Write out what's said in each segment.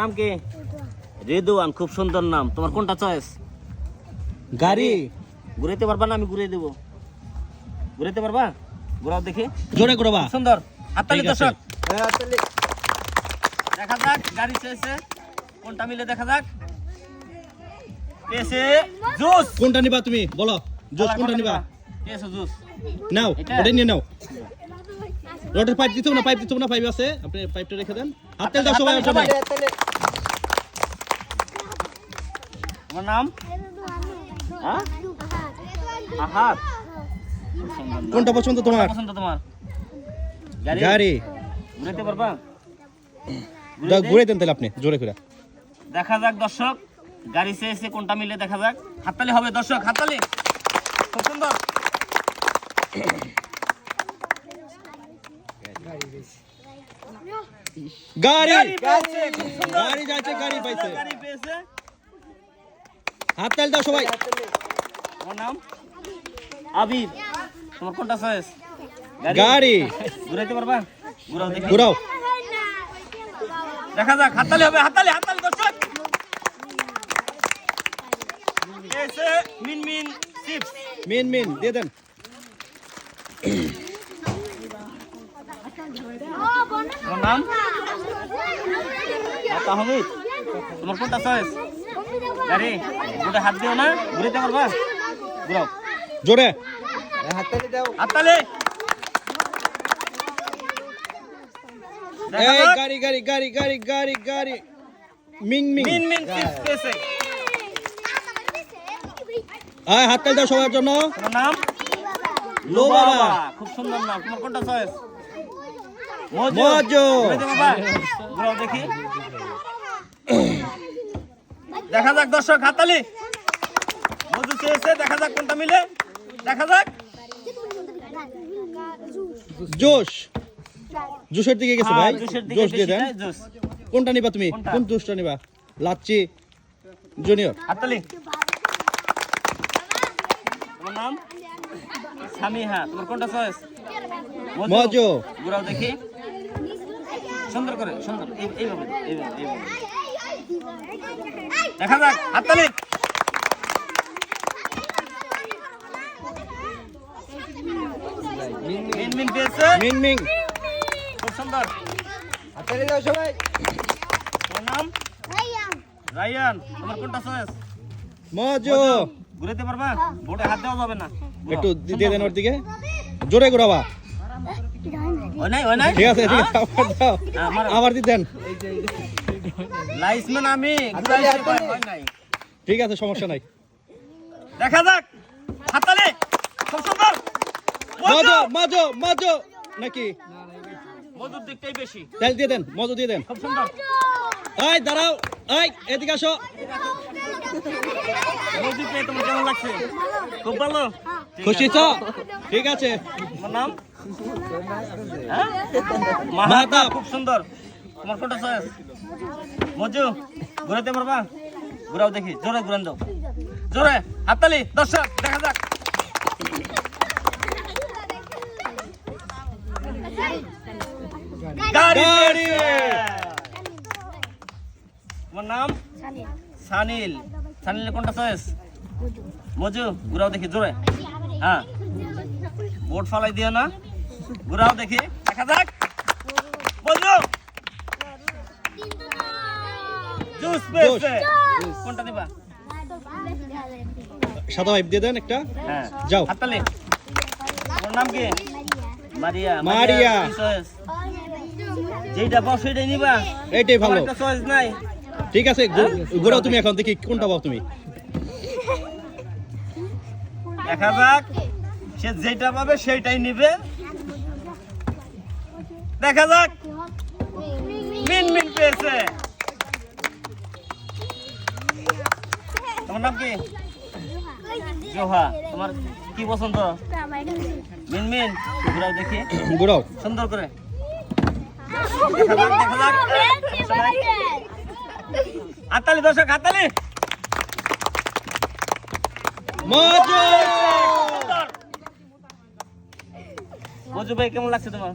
নাম কি? রেদুয়ান খুব সুন্দর নাম। তোমার কোনটা চয়েস গাড়ি। ঘুরাইতে পারবা না আমি ঘুরিয়ে দেবো। ঘুরাইতে পারবা? ঘুরাও দেখি। জোরে করবা সুন্দর। হাততালি দর্শক। দেখা যাক গাড়ি চেয়েছে কোনটা মিলে দেখা যাক। পেয়েছে জুস। কোনটা নিবা তুমি? বলো। জুস কোনটা নিবা? পেয়েছে জুস। নাও ওটাই নিয়ে নাও। রডের পাইপ দিতে না পাইপ দিতে না পাইপ আছে। আপনি পাইপটা রেখে দেন। হাত তেল দাও সবাই সবাই। তোমার নাম? হ্যাঁ? আহাত কোনটা পছন্দ তোমার? পছন্দ তোমার? গাড়ি। ঘুরাইতে পারবা? ঘুরে দেন তাহলে আপনি জোরে করে। দেখা যাক দর্শক গাড়ি চেয়েছে কোনটা মিলে দেখা যাক। হাততালি হবে দর্শক হাততালি। খুব সুন্দর। গাড়ি গাড়ি যাচ্ছে গাড়ি পাইছে হাত তেল দাও সবাই। তোমার নাম আবির। তোমার কোনটা চয়েস গাড়ি। ঘুরাইতে পারবা? ঘুরাও দেখি। ঘুরাও। দেখা যাক হাততালি হবে হাততালি হাততালি দর্শক চিপস। মেন মেন দিয়ে দেন। তোমার নাম? তাহমিদ তোমার কোনটা চয়েস গাড়ি দুটো হাত দিও না পারবা? ঘুরাও। জোরে। হাততালি। দেখা এই গাড়ি গাড়ি গাড়ি গাড়ি গাড়ি গাড়ি। মিং মিং মিনমিন চিপস পেয়েছে আয় হাত তেল দাও সবার জন্য। তোমার নাম? লোবাবা খুব সুন্দর নাম। তোমার কোনটা চয়েস মজু। দেখি। দেখা যাক দর্শক হাততালি। মজু চেয়েছে দেখা যাক কোনটা মিলে। দেখা যাক। জোশ। জোশের দিকে গেছে ভাই? হ্যাঁ, দিকে জোশ দিয়ে দেন। কোনটা নিবা তুমি? কোন জোশটা নিবা? লাচ্ছি জুনিয়র। হাততালি। তোমার নাম? সামিহা। তোমার কোনটা চয়েস মজু। ঘুরাও দেখি। সুন্দর করে সুন্দর এই- এইভাবে দেখা যাক হাততালি মিন মিন পেয়েছে মিং মিং খুব সুন্দর তোমার নাম রায়ান তোমার কোনটা চয়েস মজু ঘুরাইতে পারবা বোর্ডে হাত দেওয়া যাবে না একটু দিয়ে দেন ওর দিকে জোরে ঘুরাবা নাই নাই? ঠিক আছে ঠিক আছে আবার দাও। আবার দিয়ে দেন। লাইসম্যান আমি ঘুরাইতে পারি- নাই। ঠিক আছে সমস্যা নাই। দেখা যাক হাততালি খুব সুন্দর মজু! মজু মজু নাকি? মধুর দিকটাই বেশি। তেল দিয়ে দেন মজু দিয়ে দেন। খুব সুন্দর এই দাঁড়াও এই এদিকে আসো। মধু পেয়ে তোমার কেমন লাগছে? খুব ভালো? ঠিক খুশি। তো? ঠিক আছে। নাম? মাহাতাব। খুব সুন্দর। তোমার কোনটা চয়েস মজু ঘুরাইতে পারবা ঘুরাও দেখি। জোরে ঘুরান দাও। জোরে। হাততালি। দর্শক দেখা যাক। তোমার নাম? সানিল। সানিল কোনটা চয়েস মজু ঘুরাও দেখি। জোরে। হ্যাঁ। বোর্ড ফালাই দিও না। ঘুরাও দেখি। দেখা যাক। জুস পেয়েছে। কোনটা দিবা? সাদা দিয়ে দেন একটা। হ্যাঁ। যাও। হাততালি। তোমার নাম কি? মারিয়া। মারিয়া। কি যেইটা পাও সেটাই নিবা। এইটাই ভালো। একটা চয়েস নাই। ঠিক আছে ঘু- ঘুরাও তুমি এখন দেখি কোনটা পাও তুমি। দেখা যাক। সে যেটা পাবে সেইটাই নিবে। দেখা যাক। মিন মিন পেয়েছে। তোমার নাম কি? জোহা। তোমার কি পছন্দ? মিন মিন। ঘুরাও দেখি। ঘুরাও। সুন্দর করে। যাক দর্শক হাততালি। মজু ভাই কেমন লাগছে তোমার?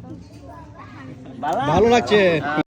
ভালো লাগছে